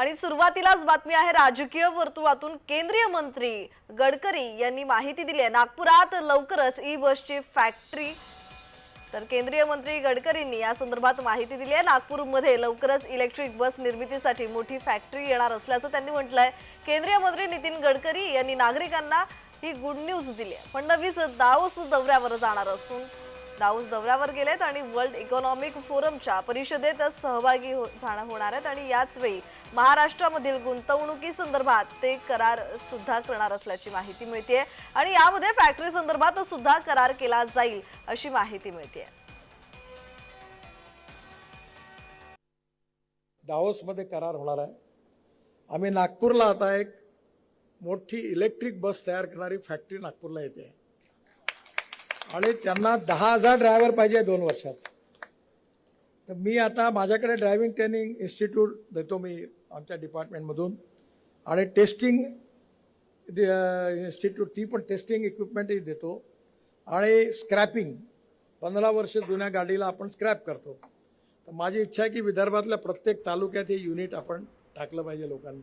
आणि सुरुवातीलाच बातमी आहे राजकीय वर्तुळातून केंद्रीय मंत्री गडकरी यांनी माहिती दिली आहे. नागपुरात लवकरच ई बसची फॅक्टरी. तर केंद्रीय मंत्री गडकरींनी या संदर्भात माहिती दिली आहे. नागपूरमध्ये लवकरच इलेक्ट्रिक बस निर्मितीसाठी मोठी फॅक्टरी येणार असल्याचं त्यांनी म्हटलंय. केंद्रीय मंत्री नितीन गडकरी यांनी नागरिकांना ही गुड न्यूज दिली आहे. फडणवीस दाऊस दौऱ्यावर जाणार असून दाऊस दौऱ्यावर गेलेत आणि वर्ल्ड इकॉनॉमिक फोरमच्या परिषदेत सहभागी हो- जाणं होणार आहेत आणि याच वेळी महाराष्ट्रामधील गुंतवणुकी संदर्भात ते करार सुद्धा करणार असल्याची माहिती मिळते आणि यामध्ये फॅक्टरी संदर्भात सुद्धा करार केला जाईल अशी माहिती मिळते दावोसमध्ये करार होणार आहे. आम्ही नागपूरला आता एक मोठी इलेक्ट्रिक बस तयार करणारी फॅक्टरी नागपूरला येते. आणि त्यांना दहा हजार ड्रायव्हर पाहिजे दोन वर्षात. तर मी आता माझ्याकडे ड्रायव्हिंग ट्रेनिंग इन्स्टिट्यूट देतो मी आमच्या डिपार्टमेंटमधून आणि टेस्टिंग इन्स्टिट्यूट ती पण टेस्टिंग इक्विपमेंटही देतो. आणि स्क्रॅपिंग पंधरा वर्ष जुन्या गाडीला आपण स्क्रॅप करतो. तर माझी इच्छा आहे की विदर्भातल्या प्रत्येक तालुक्यात हे युनिट आपण टाकलं पाहिजे लोकांनी.